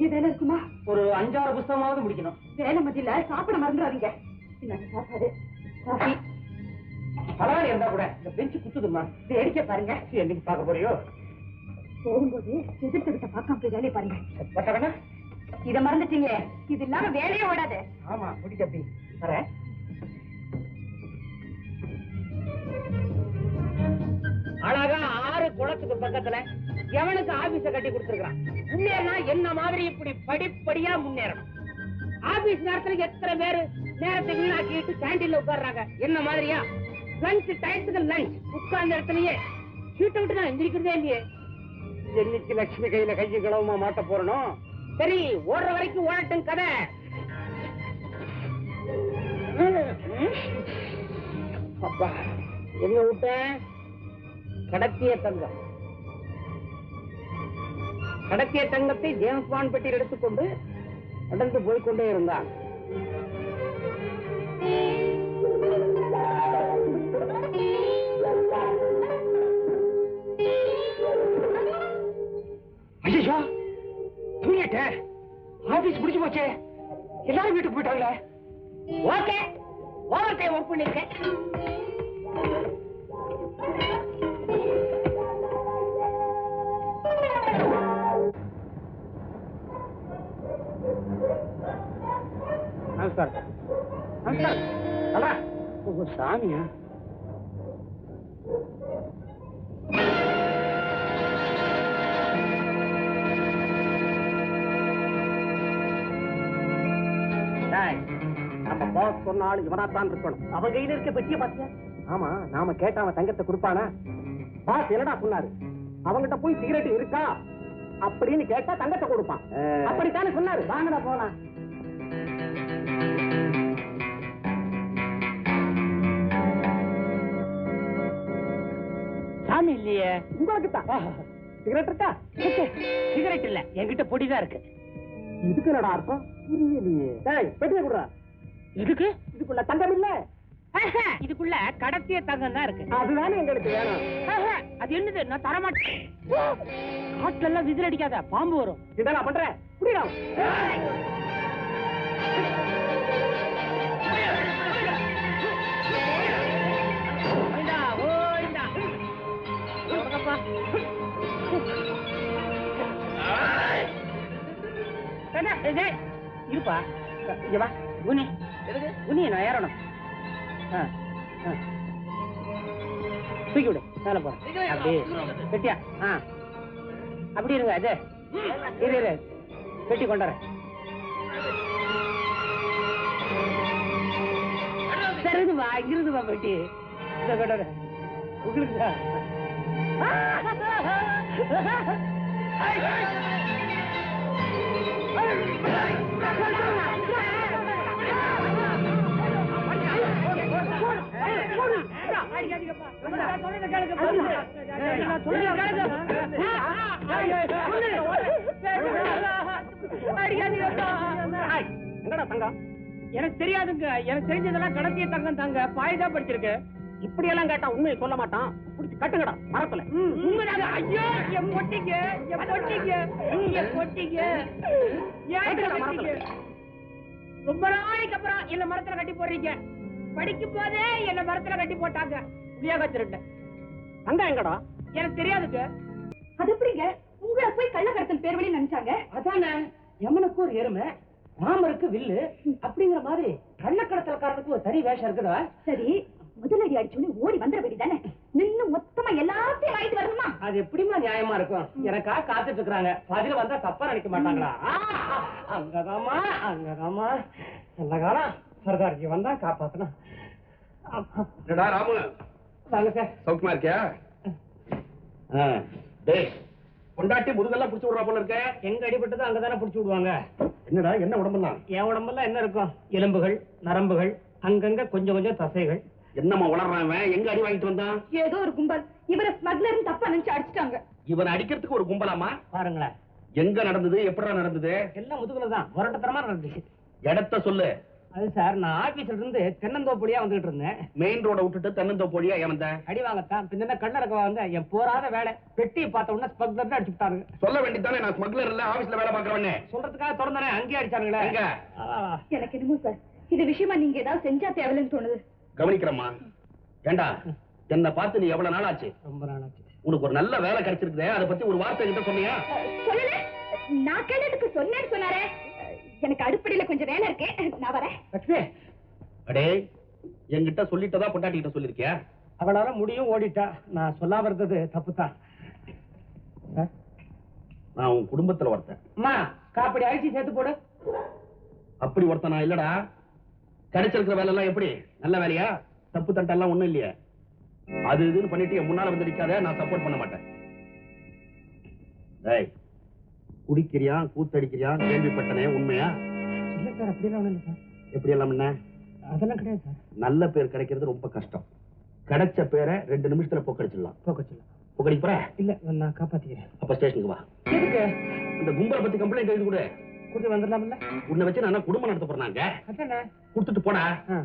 வேலை இருக்குமா? ஒரு அஞ்சாறு புஸ்தகமாவது முடிக்கணும். வேலை மதியில சாப்பிட மறந்துடாதீங்க. சாப்பாடு. காஃபி. பரவாயில்ல இருந்தா கூட இந்த பெஞ்சு குத்துதுமா வேடிக்கை பாருங்க. என்னைக்கு பார்க்க போறியோ? போகும்போது எதிர்த்து விட்ட பார்க்காம போய் வேலையை பாருங்க. பட்டவனா இத மறந்துட்டீங்க. இது இல்லாம வேலையே ஓடாது. ஆமா முடி தப்பி வரேன். அழகா குளத்துக்கு பக்கத்துல எவனுக்கு ஆபீஸ கட்டி கொடுத்துருக்கான் முன்னேறினா என்ன மாதிரி இப்படி படிப்படியா முன்னேறணும்? ஆபீஸ் நேரத்துல எத்தனை பேரு நேரத்தை வீணாக்கிட்டு கேண்டீன்ல உட்கார்றாங்க? என்ன மாதிரியா? லஞ்ச் டயத்துக்கு லஞ்ச் உட்கார்ந்த இடத்துலயே சீட்டை விட்டு நான் எந்திரிக்கிறதே இல்லையே. என்னைக்கு லட்சுமி கையில கையை கிளவுமா மாட்ட போறனோ? சரி ஓடுற வரைக்கும் ஓடட்டும் கதை. அப்பா எங்க விட்டேன் கடத்திய தங்கம். கடத்திய தங்கத்தை ஜேம்ஸ் பெட்டியில் எடுத்துக்கொண்டு நடந்து போய்கொண்டே இருந்தான். ஐயோ தூங்கிட்டேன் ஆபீஸ் முடிஞ்சு போச்சே. எல்லாரும் வீட்டுக்கு போயிட்டாங்களே. ஓகே ஓவர் டைம் ஒர்க் பண்ணிருக்கேன் அடா ஓ சாமியா? டேய், நம்ம பாஸ் சொன்னாலும் இவனாத்தான் இருக்கணும். அவ கையில இருக்க பெட்டிய பாத்தியா ஆமா நாம கேட்ட அவன் தங்கத்தை கொடுப்பானா? பாஸ் என்னடா சொன்னாரு? அவங்கிட்ட போய் சிகரெட் இருக்கா? அப்படின்னு கேட்டா தங்கத்தை கொடுப்பான். அப்படித்தானே சொன்னாரு? வாங்கடா போலாம். இல்லையே. உங்களுக்கு தான் சிகரெட் இருக்கா? சிகரெட் இல்ல. என்கிட்ட பொடிதான் இருக்கு. இதுக்கு என்னடா அர்த்தம்? புரியலையே. டேய் பெட்டியை குடுறா. எதுக்கு? இதுக்குள்ள தங்கம் இல்ல. இதுக்குள்ள கடத்திய தங்கம் தான் இருக்கு. அதுதானே எங்களுக்கு வேணும். அது என்னது? நான் தர மாட்டேன் காட்டுல எல்லாம் விசில் அடிக்காத. பாம்பு வரும். நான் பண்றேன். புரியலாம் இருப்பா இங்க வா குனி குனி நான் ஏறணும் ஆ, ஆ. தூக்கி விடு மேல போறேன் அப்படி கட்டியா ஆ அப்படி இருங்க அது இரு இரு பெட்டி கொண்டாறேன் சரிது வா இருந்து வா பெட்டி இதை கொண்டாறேன் உங்களுக்கு எனக்கு தெரியாதுங்க. எனக்கு தெரிஞ்சதெல்லாம் கடத்திய தங்கம் தாங்க. பாய்தா படிச்சிருக்கு. இப்படி எல்லாம் கேட்டா உண்மையை சொல்ல மாட்டான். புடிச்சு கட்டுங்கடா மரத்துல. உண்மைதாங்க. ஐயோ என் பொட்டிங்க என் பொட்டிங்க என் பொட்டிங்க? ரொம்ப நாளைக்கு அப்புறம் என்ன மரத்துல கட்டி போடுறீங்க. படிக்கும் போதே என்ன மரத்துல கட்டி போட்டாங்க. திருட்ட அங்க எங்கடா? எனக்கு தெரியாதுங்க. அது எப்படிங்க? உங்களை போய் கள்ளக்கடத்தல் பேர் வழி நினைச்சாங்க? அதானே. யமனுக்கு ஒரு எருமை ராமருக்கு வில்லு அப்படிங்கிற மாதிரி கள்ளக்கடத்தல்காரனுக்கு ஒரு தனி வேஷம் இருக்குதா? சரி. முதலடி அடிச்சோடனே ஓடி வந்துட வேண்டியதானே நின்னு மொத்தமா எல்லாத்தையும் வாங்கிட்டு வரணுமா? அது எப்படிமா நியாயமா இருக்கும்? எனக்கா காத்துட்டு இருக்காங்க பதில வந்தா தப்பா நினைக்க மாட்டாங்களா? ஆ, அங்கதாம்மா அங்கதாம்மா. நல்ல காலம் சர்தார்ஜி வந்தா காப்பாத்தணும். என்னடா ராமு? வாங்க சார். சௌக்கியமா இருக்கியா? டேய் பொண்டாட்டி முதுகெல்லாம் புடிச்சு விடுறா போல இருக்க. எங்க அடிபட்டதோ அங்கதானே புடிச்சு விடுவாங்க. என்னடா என்ன உடம்பெல்லாம்? என் உடம்பெல்லாம் என்ன இருக்கும்? எலும்புகள் நரம்புகள் அங்கங்க கொஞ்சம் கொஞ்சம் தசைகள். என்னம்மா உளறான்? எங்க அடி வாங்கிட்டு வந்தான்? ஏதோ ஒரு கும்பல். இவரை ஸ்மக்லர்னு தப்பா நினைச்சு அடிச்சிட்டாங்க. இவன் அடிக்கிறதுக்கு ஒரு கும்பலாமா? பாருங்களேன். எங்க நடந்தது? எப்படிடா நடந்தது? எல்லாம் முதுகுல தான். முரட்டத்தனமா நடந்துச்சு இடத்த சொல்லு. அது சார் நான் ஆபீஸ்ல இருந்து தென்னந்தோப்புலியா வந்துகிட்டு இருந்தேன். மெயின் ரோட விட்டுட்டு தென்னந்தோப்பு வழியா ஏமந்த அடி வாங்கத்தான். பின்ன கண்ணடக்க வந்து என் போராத வேலை. பெட்டி பார்த்த உடனே ஸ்பக்லர் அடிச்சு விட்டாங்க சொல்ல வேண்டியதானே நான் ஸ்மக்லர் இல்ல ஆபீஸ்ல வேலை பாக்குறவனே சொல்றதுக்காக திறந்தானே? அங்கேயே? ஆ, எனக்கு என்னமோ சார் இது விஷயமா நீங்க ஏதாவது செஞ்சா தேவையில்லைன்னு தோணுது. கவனிக்கிறம்மா. ஏண்டா என்ன பார்த்து நீ எவ்வளவு நாள் ஆச்சு ரொம்ப நாளாச்சு. உனக்கு ஒரு நல்ல வேலை கிடைச்சிருக்குதே அதை பத்தி ஒரு வார்த்தை கிட்ட சொன்னியா? சொல்லல. நான் கேட்டதுக்கு சொன்னேன்னு சொன்னாரே. எனக்கு அடுப்படியில கொஞ்சம் வேலை இருக்கு. நான் வரேன். லட்சுமி அடே என்கிட்ட சொல்லிட்டதா பொண்டாட்டி கிட்ட சொல்லிருக்கியா அவளால முடியும் ஓடிட்டா. நான் சொல்லாம இருந்தது தப்புதான் நான் உன் குடும்பத்துல ஒருத்தன். அம்மா காப்படி அழிச்சு சேர்த்து போடு. அப்படி ஒருத்தன் நான் இல்லடா. கிடைச்சிருக்கிற வேலை எல்லாம் எப்படி? நல்ல வேலையா? தப்பு தட்டெல்லாம் ஒண்ணும் இல்லையே. அது இதுன்னு பண்ணிட்டு முன்னால வந்து நிக்காத நான் சப்போர்ட் பண்ண மாட்டேன். டேய் குடிக்கிறியான் கூத்தடிக்கிறியான் கேள்விப்பட்டனே உண்மையா? இல்ல சார் அப்படியெல்லாம் ஒண்ணும் இல்லை சார். எப்படி எல்லாம் என்ன? அதெல்லாம் கிடையாது சார். நல்ல பேர் கிடைக்கிறது ரொம்ப கஷ்டம். கிடைச்ச பேரை ரெண்டு நிமிஷத்துல போக்கடிச்சிடலாம். போக்கச்சில்ல போக்கடிக்க போற? இல்ல நான் காப்பாத்திக்கிறேன். அப்ப ஸ்டேஷனுக்கு வா. இந்த கும்பலை பத்தி கம்ப்ளைண்ட் எழுதி கொடு. கூட்டி வந்துடலாம்ல. உன்னை வச்சு நான் குடும்பம் நடத்த போறாங்க கொடுத்துட்டு போடா. ஆ.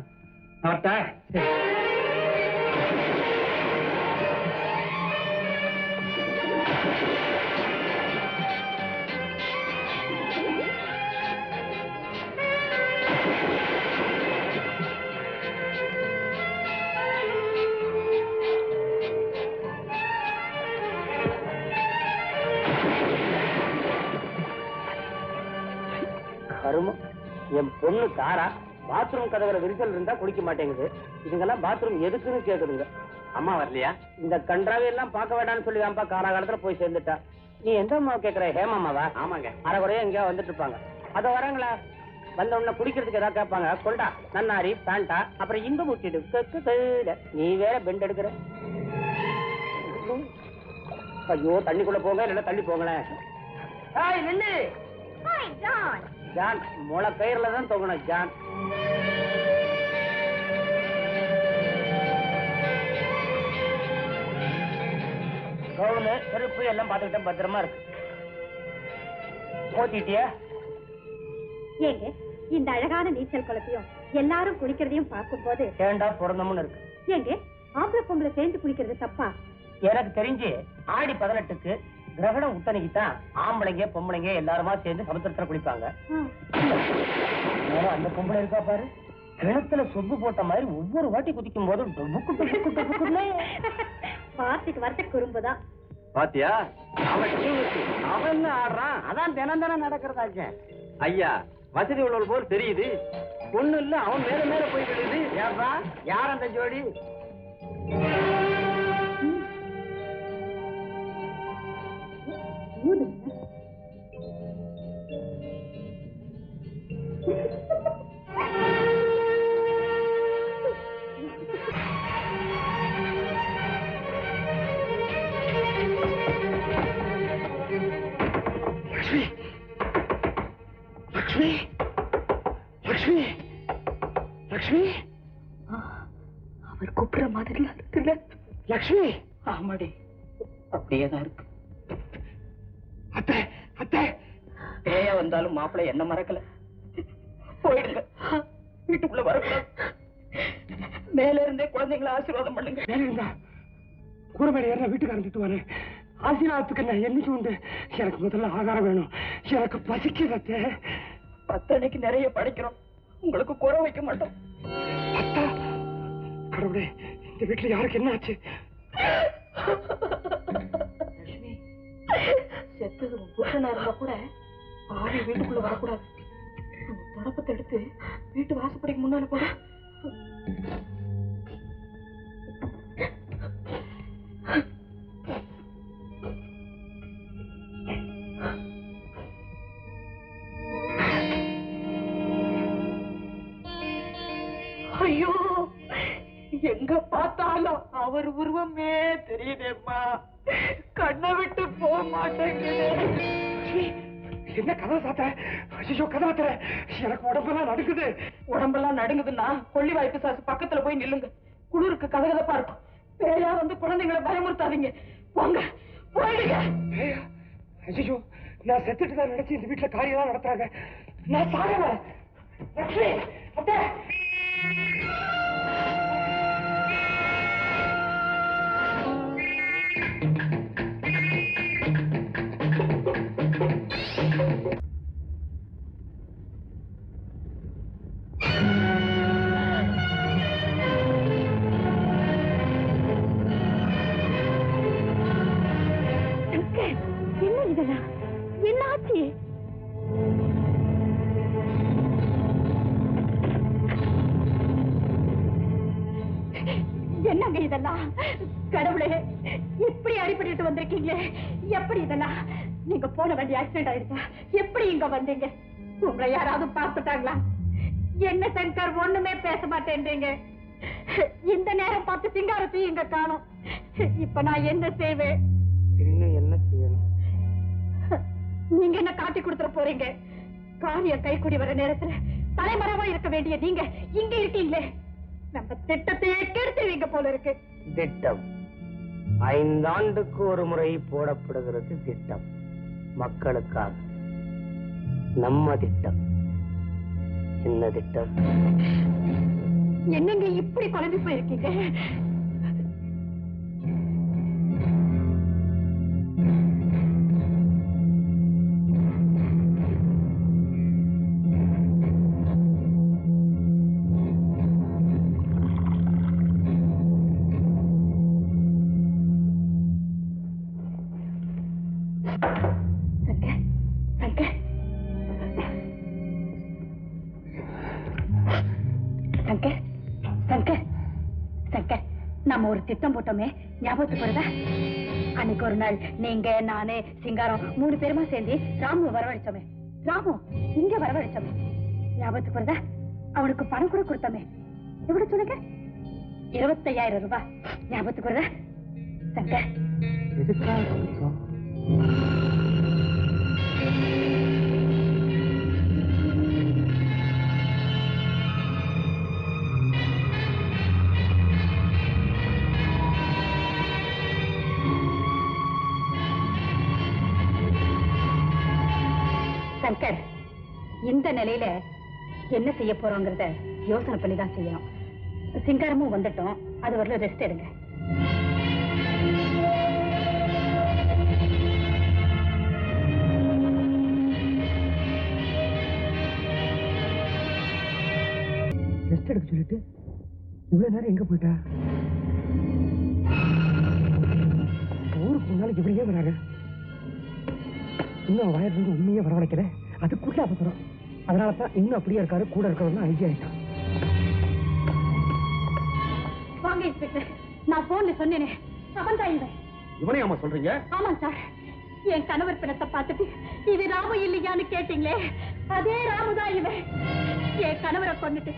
என் பொண்ணு தாரா பாத்ரூம் கதவுல விரிசல் இருந்தா குடிக்க மாட்டேங்குது. இதுங்கெல்லாம் பாத்ரூம் எதுக்குன்னு கேக்குதுங்க. அம்மா வரலையா? இந்த கன்றாவை எல்லாம் பார்க்க வேண்டாம்னு சொல்லி தான்ப்பா காலாகாலத்துல போய் சேர்ந்துட்டா. நீ எந்த அம்மா கேக்குற? ஹேமாமாவா ஆமாங்க. அரைகுறையா எங்கேயோ வந்துட்டு இருப்பாங்க. அத வரங்களா? வந்த உடனே குடிக்கிறதுக்கு ஏதாவது கேட்பாங்க. கொண்டா நன்னாரி பேண்டா அப்புறம் இன்ப முட்டிடு நீ வேற பெண்ட் எடுக்கிற. ஐயோ தண்ணிக்குள்ள போங்க இல்லைன்னா தள்ளி போங்களேன். ஹாய் நில்லு. ஜான் முளை கயிறுல தான் தொங்கணும் ஜான். கவுனு செருப்பு எல்லாம் பார்த்துக்கிட்டேன் பத்திரமா இருக்கு. போத்திட்டியா? ஏங்க இந்த அழகான நீச்சல் குளத்தையும் எல்லாரும் குளிக்கிறதையும் பார்க்கும்போது ஏண்டா பிறந்தமுன்னு இருக்கு. ஏங்க ஆம்பளை பொம்பளை சேர்ந்து குளிக்கிறது தப்பா? எனக்கு தெரிஞ்சு ஆடி பதினெட்டுக்கு கிரகணம் உத்தனைக்கு தான் ஆம்பளைங்க பொம்பளைங்க எல்லாருமா சேர்ந்து சமுத்திரத்துல குளிப்பாங்க. அந்த பொம்பளை இருக்கா பாரு? கிணத்துல சொப்பு போட்ட மாதிரி ஒவ்வொரு வாட்டி குதிக்கும் டொபுக்குன்னு வார்த்தைக்கு வார்த்தை குறும்புதான் பாத்தியா? அவன் ஆடுறான்? அதான் தினம் தினம் நடக்கிறதாச்சே. ஐயா வசதி உள்ளவர் போல் தெரியுது. ஒண்ணு இல்ல அவன் மேல மேல போய் விழுது. ஏப்பா யார் அந்த ஜோடி? ஊதுங்க. லக்ஷ்மி! லக்ஷ்மி! லக்ஷ்மி! லக்ஷ்மி! அவர் கூப்பிடுற இருக்குல்ல. லக்ஷ்மி! ஆமாடி. அப்படியே தான் இருக்கு அத்தை அத்தை பேய வந்தாலும் மாப்பிள்ளை என்ன மறக்கல? போயிடுங்க. வீட்டுக்குள்ள வரக்கூடாது. மேல இருந்தே குழந்தைங்களை ஆசீர்வாதம் பண்ணுங்க. கூறமேல ஏற வீட்டுக்காரன் திட்டுவாரு ஆசீர்வாதத்துக்கு நான் என்னைக்கு உண்டு எனக்கு முதல்ல ஆகாரம் வேணும். எனக்கு பசிக்கிறத பத்தனைக்கு நிறைய படிக்கிறோம். உங்களுக்கு குறை வைக்க மாட்டோம். அத்தா கடவுளே இந்த வீட்டுல யாருக்கு என்ன ஆச்சு? செத்தது புருஷனா இருந்தா கூட ஆவி வீட்டுக்குள்ள வரக்கூடாது. அந்த தடப்பத்தை எடுத்து வீட்டு வாசப்படைக்கு முன்னால போட. ஐயோ எனக்கு உடம்பெல்லாம் நடுக்குது உடம்பெல்லாம் நடுங்குதுன்னா கொள்ளி வாய்ப்பு சாசு பக்கத்துல போய் நில்லுங்க. குளிருக்கு கதகதப்பா இருக்கும். பேயா வந்து குழந்தைங்களை பயமுறுத்தாதீங்க. போங்க. போயிடுங்க. ஐயோ நான் செத்துட்டு தான் நினைச்சு இந்த வீட்டுல காரியம் நடத்துறாங்க. நான் சாகல. லட்சுமி அத்தை. இதெல்லாம் என்ன ஆச்சு என்னங்க இதெல்லாம்? கடவுளே இப்படி அடிபட்டு வந்திருக்கீங்களே. எப்படி இதெல்லாம்? நீங்க போன வண்டி ஆக்சிடென்ட் ஆயிடுச்சா? எப்படி இங்க வந்தீங்க? உங்களை யாராவது பார்த்துட்டாங்களா? என்ன சங்கர் ஒண்ணுமே பேச மாட்டேன்றீங்க. இந்த நேரம் பார்த்து சிங்காரத்தையும் இங்க காணும். இப்ப நான் என்ன செய்வேன்? இன்னும் என்ன நீங்க என்ன காட்டி கொடுத்துட போறீங்க? காரியம் கைக்கூடி வர நேரத்துல தலைமறைவா இருக்க வேண்டிய நீங்க இங்க இருக்கீங்களே. நம்ம திட்டத்தையே கெடுத்துவீங்க போல இருக்கு. திட்டம். ஐந்தாண்டுக்கு ஒரு முறை போடப்படுகிறது திட்டம். மக்களுக்காக. நம்ம திட்டம். என்ன திட்டம்? என்னங்க இப்படி குழம்பி போயிருக்கீங்க? சங்கர் சங்கர் சங்கர் நம்ம ஒரு திட்டம் போட்டோமே ஞாபகத்துக்கு வருதா? அன்னைக்கு ஒரு நாள் நீங்க நானு சிங்காரம் மூணு பேருமா சேர்ந்து ராமு வரவழைச்சோமே. ராமு இங்க வரவழைச்சோமே. ஞாபகத்துக்கு வருதா? அவனுக்கு பணம் கூட கொடுத்தோமே. எவ்வளவு சொல்லுங்க இருபத்தையாயிரம் ரூபாய். ஞாபகத்துக்கு வருதா? சங்கர். சங்கர் இந்த நிலையில என்ன செய்ய போறோங்கிறத யோசனை பண்ணி தான் செய்யணும். சிங்காரமும் வந்துட்டோம். அது வரல ரெஸ்ட் எடுங்க. ரெஸ்ட் எடுக்க சொல்லிட்டு இவ்வளவு நேரம் எங்க போயிட்டா? ஊருக்கு முன்னால இவரையே வராங்க இன்னும் வயது வந்து உண்மையே வரவழைக்கிறேன் அதுக்குள்ள அவசரம் அதனால தான் இன்னும் அப்படியே இருக்காரு கூட இருக்கிறவங்க ஐடியா ஆயிட்டான் வாங்க இன்ஸ்பெக்டர். நான் போன்ல சொன்னேனே அவன் தான் இவன் இவனே ஆமா சொல்றீங்க? ஆமா சார். என் கணவர் பிணத்தை பார்த்துட்டு இது ராமு இல்லையான்னு கேட்டீங்களே அதே ராமு தான் இவன். என் கணவரை கொண்டுட்டு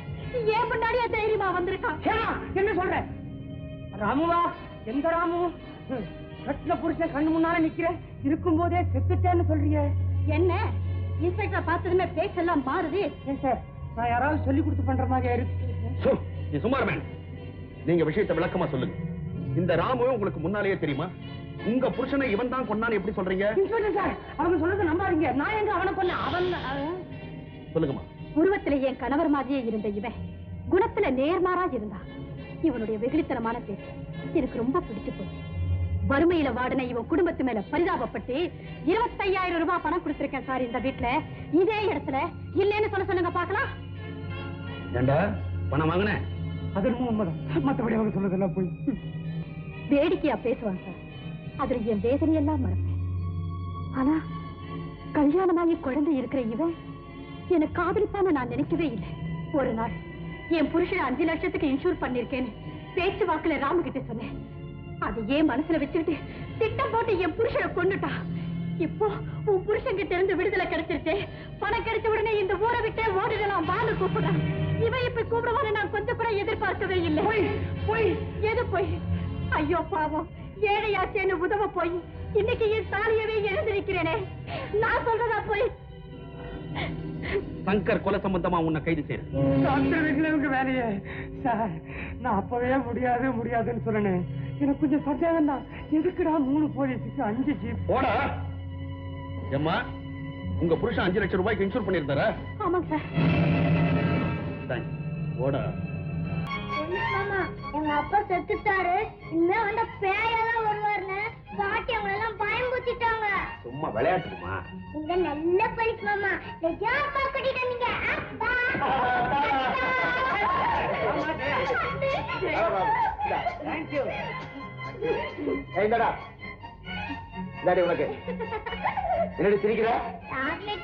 ஏன் முன்னாடியே தைரியமா வந்திருக்கான். என்ன சொல்ற? ராமுவா? எந்த ராமு? கட்டில புருஷன் கண்ணு முன்னால நிக்கிற இருக்கும் போதே செத்துட்டேன்னு சொல்றிய. என்ன? இன்ஸ்பெக்டர் பார்த்ததுமே பேச்செல்லாம் மாறுது. சார் நான் யாராவது சொல்லி கொடுத்து பண்ற மாதிரியா இருக்கு நீ சுமார் மேன் நீங்க விஷயத்தை விளக்கமா சொல்லுங்க. இந்த ராமு உங்களுக்கு முன்னாலேயே தெரியுமா? உங்க புருஷனை இவன் தான் கொண்டான்னு எப்படி சொல்றீங்க? இன்ஸ்பெக்டர் சார் அவங்க சொல்றது நம்பாதீங்க. நான் எங்க அவனை அவன் அவன் சொல்லுங்கம்மா. உருவத்துல என் கணவர் மாதிரியே இருந்த இவன் குணத்துல நேர்மாறா இருந்தான். இவனுடைய வெகுளித்தனமான பேச்சு எனக்கு ரொம்ப பிடிச்சு போச்சு. வறுமையில வாடின இவன் குடும்பத்து மேல பரிதாபப்பட்டு இருபத்தையாயிரம் ரூபாய் பணம் கொடுத்திருக்கேன் சார் இந்த வீட்டுல இதே இடத்துல இல்லைன்னு சொல்ல சொல்லுங்க பாக்கலாம் ஏண்டா பணம் உண்மைதான். அவங்க சொன்னதெல்லாம் போய். வேடிக்கையா பேசுவான் சார். அதுல என் வேதனையெல்லாம் மறப்பேன். ஆனா கல்யாணமாகி குழந்தை இருக்கிற இவன் என்னை காதலிப்பான்னு நான் நினைக்கவே இல்லை. ஒரு நாள் என் புருஷனை அஞ்சு லட்சத்துக்கு இன்சூர் பண்ணிருக்கேன்னு பேச்சு வாக்குல ராமு கிட்ட சொன்னேன். அது ஏன் மனசுல வச்சுக்கிட்டு திட்டம் போட்டு என் புருஷனை கொன்னுட்டா. இப்போ உன் புருஷன் கிட்ட இருந்து விடுதலை கிடைச்சிருச்சே. பணம் கிடைச்ச உடனே இந்த ஊரை விட்டே ஓடிடலாம் வான்னு கூப்பிடுறான். இவன் இப்ப கூப்பிடுவான்னு நான் கொஞ்சம் கூட எதிர்பார்க்கவே இல்லை. போய் எது போய்? ஐயோ பாவம். ஏழையாச்சேன்னு உதவ போய் இன்னைக்கு என் தாலியவே எழுந்திருக்கிறேனே நான் சொல்றதா போய்? சங்கர் கொலை சம்பந்தமா உன்னை கைது செய்யறேன். வேலையே. சார் நான் அப்பவே முடியாது முடியாதுன்னு சொன்னேன். எனக்கு கொஞ்சம் சந்தேகம் தான். எதுக்குடா மூணு போலீஸுக்கு அஞ்சு ஜீப் போடா. ஏம்மா உங்க புருஷன் அஞ்சு லட்சம் ரூபாய்க்கு இன்சூர் பண்ணியிருந்தாரா? ஆமாங்க சார். தேங்க்ஸ் ஓடா மாமா எங்க அப்பா செத்துட்டாரு. இனிமே வந்து பேயெல்லாம் வருவாருன்னு பாட்டி அவங்க எல்லாம் பயம்பூத்திட்டாங்க. சும்மா விளையாட்டுக்குமா நீங்க நல்ல போலீஸ் மாமா நிஜா அப்பா கூட்டிட்டு வந்தீங்க. கொடுத்தா தேங்க்யூ எங்கடா இந்தாடி. உனக்கு. என்னடி சிரிக்கிற? சாக்லேட்